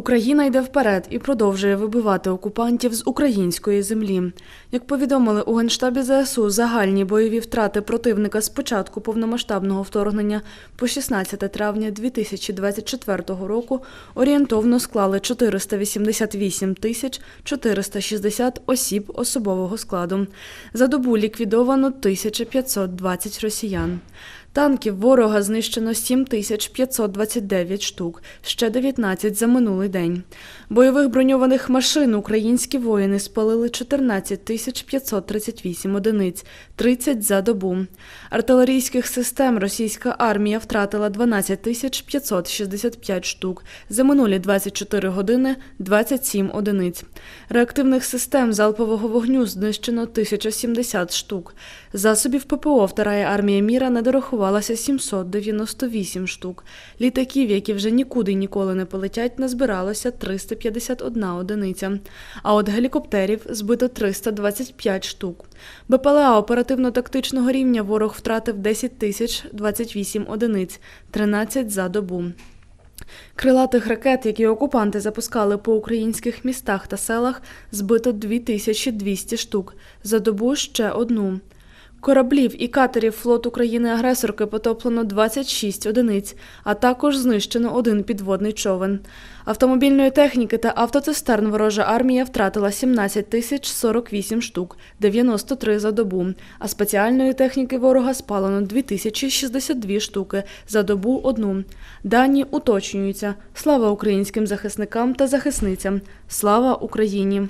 Україна йде вперед і продовжує вибивати окупантів з української землі. Як повідомили у Генштабі ЗСУ, загальні бойові втрати противника з початку повномасштабного вторгнення по 16 травня 2024 року орієнтовно склали 488 тисяч 460 осіб особового складу. За добу ліквідовано 1520 росіян. Танків ворога знищено 7529 штук, ще 19 за минулий день. Бойових броньованих машин українські воїни спалили 14 538 одиниць, 30 за добу. Артилерійських систем російська армія втратила 12 565 штук, за минулі 24 години 27 одиниць. Реактивних систем залпового вогню знищено 1070 штук. Засобів ППО вторая армія міра не дорахувалася 798 штук. Літаків, які вже нікуди ніколи не полетять, назбиралося 351 одиниця. А от гелікоптерів збито 325 штук. БПЛА оперативно-тактичного рівня ворог втратив 10 тисяч 28 одиниць, 13 за добу. Крилатих ракет, які окупанти запускали по українських містах та селах, збито 2200 штук, за добу ще одну. Кораблів і катерів флоту країни-агресорки потоплено 26 одиниць, а також знищено один підводний човен. Автомобільної техніки та автоцистерн ворожа армія втратила 17 тисяч 48 штук, 93 за добу, а спеціальної техніки ворога спалено 2062 штуки, за добу одну. Дані уточнюються. Слава українським захисникам та захисницям! Слава Україні!